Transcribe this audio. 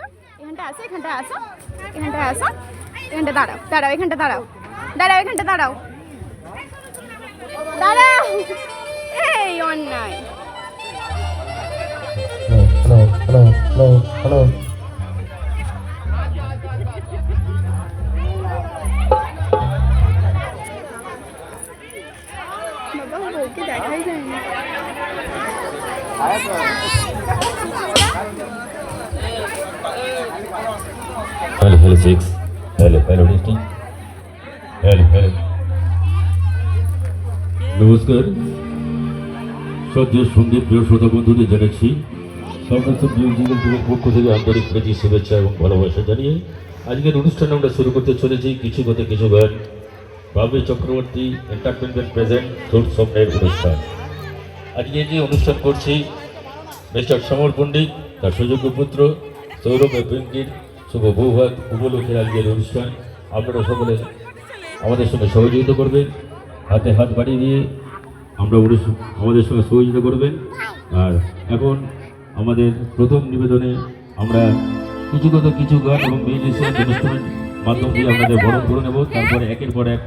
আসো এখানটা আসো এখানটা আসো এখানটা আসো এখানটা দাঁড়াও দাঁড়াও এখানটা দাঁড়াও দাঁড়াও এখানটা দাঁড়াও দাঁড়াও এই অন্যায় হ্যালো হ্যালো হ্যালো বাবা বউকে দেখাই যায় না hello hello six hello hello testing hello hello নমস্কার। সদ্যের সঙ্গে প্রিয় শ্রোতা বন্ধুদের জানাচ্ছি সর্বত্র মিউজিক্যাল টিমের পক্ষ থেকে আন্তরিক প্রীতি, শুভেচ্ছা এবং ভালোবাসা জানিয়ে আজকের অনুষ্ঠান আমরা শুরু করতে চলেছি কিছু কথা, কিছু গান। বাবু চক্রবর্তী এন্টারটেনমেন্ট প্রেজেন্ট তোর স্বপ্নের অনুষ্ঠান। আজকে যে অনুষ্ঠান করছি, মিস্টার সমর পণ্ডিত, তার সুযোগ্য পুত্র, সৌরভ পিঙ্কির শুভ বৌভাত, উপলক্ষে আজকের অনুষ্ঠান। আপনারা সকলে আমাদের সঙ্গে সহযোগিতা করবেন। হাতে হাত বাড়িয়ে দিয়ে আমরা আমাদের সঙ্গে সহযোগিতা করবেন। আর এখন আমাদের প্রথম নিবেদনে আমরা কিছু কথা কিছু গান এবং মিউজিশিয়ান অনুষ্ঠান মাধ্যম দিয়ে আপনাদের বরণ করে নেব। তারপরে একের পর এক